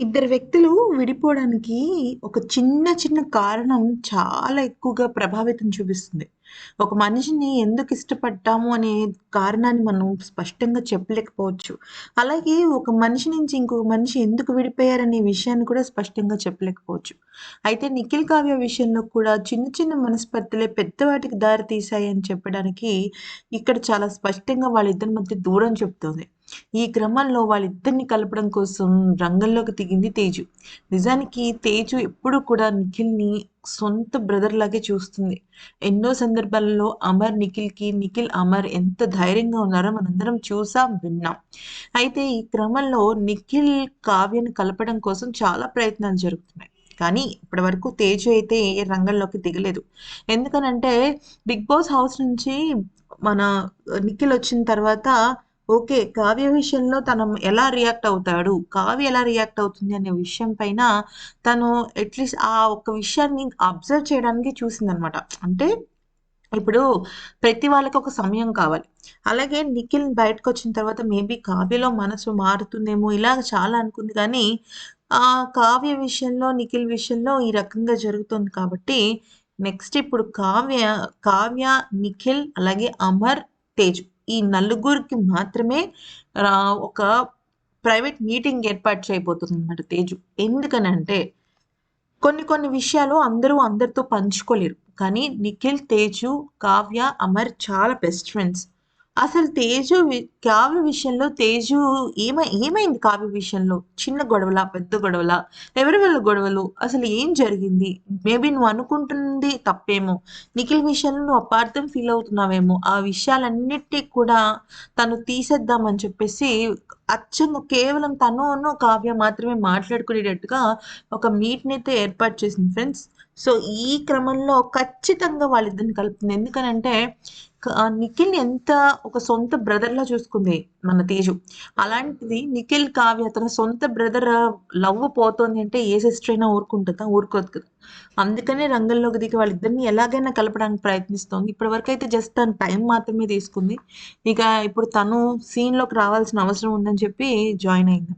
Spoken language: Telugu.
ఇద్దరు వ్యక్తులు విడిపోవడానికి ఒక చిన్న చిన్న కారణం చాలా ఎక్కువగా ప్రభావితం చూపిస్తుంది. ఒక మనిషిని ఎందుకు ఇష్టపడ్డాము అనే కారణాన్ని మనం స్పష్టంగా చెప్పలేకపోవచ్చు. అలాగే ఒక మనిషి నుంచి ఇంకొక మనిషి ఎందుకు విడిపోయారనే విషయాన్ని కూడా స్పష్టంగా చెప్పలేకపోవచ్చు. అయితే నిఖిల్, కావ్య విషయంలో కూడా చిన్న చిన్న మనస్పర్ధలే పెద్దవాటికి దారి తీశాయి అని చెప్పడానికి ఇక్కడ చాలా స్పష్టంగా వాళ్ళిద్దరి మధ్య దూరం చెప్తుంది ఈ క్రమంలో వాళ్ళిద్దరిని కలపడం కోసం రంగంలోకి దిగింది తేజు. నిజానికి తేజు ఎప్పుడు కూడా నిఖిల్‌ని సొంత బ్రదర్ లాగే చూస్తుంది. ఎన్నో సందర్భాలలో అమర్ నిఖిల్‌కి, నిఖిల్ అమర్ ఎంత ధైర్యంగా ఉన్నారో మనందరం చూసాం, విన్నాం. అయితే ఈ క్రమంలో నిఖిల్, కావ్యను కలపడం కోసం చాలా ప్రయత్నాలు జరుగుతున్నాయి. కానీ ఇప్పటివరకు తేజు అయితే ఏ రంగంలోకి దిగలేదు. ఎందుకనంటే 'బిగ్ బాస్' హౌస్ నుంచి మన నిఖిల్ వచ్చిన తర్వాత ఓకే. కావ్య విషయంలో తను ఎలా రియాక్ట్ అవుతాడు? కావ్య ఎలా రియాక్ట్ అవుతుంది అనే విషయం పైన తను అట్‌లీస్ట్ ఆ ఒక్క విషయాన్ని అబ్జర్వ్ చేయడానికి చూసిందనమాట. అంటే ఇప్పుడు ప్రతి వాళ్ళకి ఒక సమయం కావాలి. అలాగే నిఖిల్ బయటకొచ్చిన తర్వాత మేబీ కావ్యలో మనసు మారుతుందేమో ఇలా చాలా అనుకుంది కానీ ఆ కావ్య విషయంలో, నిఖిల్ విషయంలో ఈ రకంగా జరుగుతుంది కాబట్టి నెక్స్ట్ ఇప్పుడు కావ్య, కావ్య, నిఖిల్ అలాగే అమర్, తేజ్ ఈ నలుగురికి మాత్రమే ఒక ప్రైవేట్ మీటింగ్ ఏర్పాటు చేయబోతుందన్నమాట తేజు. ఎందుకనంటే కొన్ని కొన్ని విషయాలు అందరూ అందరితో పంచుకోలేరు. కానీ నిఖిల్, తేజు, కావ్య, అమర్ చాలా బెస్ట్ ఫ్రెండ్స్. అసలు తేజు కావ్య విషయంలో తేజు ఏమై ఏమైంది కావ్య విషయంలో? చిన్న గొడవల పెద్ద గొడవలా? ఎవరి వల్ల గొడవలు? అసలు ఏం జరిగింది? మేబీ నువ్వు అనుకుంటుంది తప్పేమో! నిఖిల్ విషయంలో నువ్వు అపార్థం ఫీల్ అవుతున్నావేమో! ఆ విషయాలన్నిటికి కూడా తను తీసేద్దామని చెప్పేసి అచ్చంగా కేవలం తనును, కావ్య మాత్రమే మాట్లాడుకునేటట్టుగా ఒక మీట్‌నైతే ఏర్పాటు చేసింది ఫ్రెండ్స్. సో, ఈ క్రమంలో ఖచ్చితంగా వాళ్ళిద్దరిని కలుపుతుంది. ఎందుకనంటే నిఖిల్ ఎంత ఒక సొంత బ్రదర్‌లా చూసుకుంది మన తేజు. అలాంటిది నిఖిల్, కావ్య తన సొంత బ్రదర్ లవ్ పోతోంది అంటే ఏ సిస్టర్ అయినా ఊరుకుంటదా? ఊరుకోదు కదా! అందుకనే రంగంలోకి దిగి వాళ్ళిద్దరిని ఎలాగైనా కలపడానికి ప్రయత్నిస్తోంది. ఇప్పటి వరకు అయితే జస్ట్ తను టైం మాత్రమే తీసుకుంది. ఇక ఇప్పుడు తను సీన్‌లోకి రావాల్సిన అవసరం ఉందని చెప్పి జాయిన్ అయింది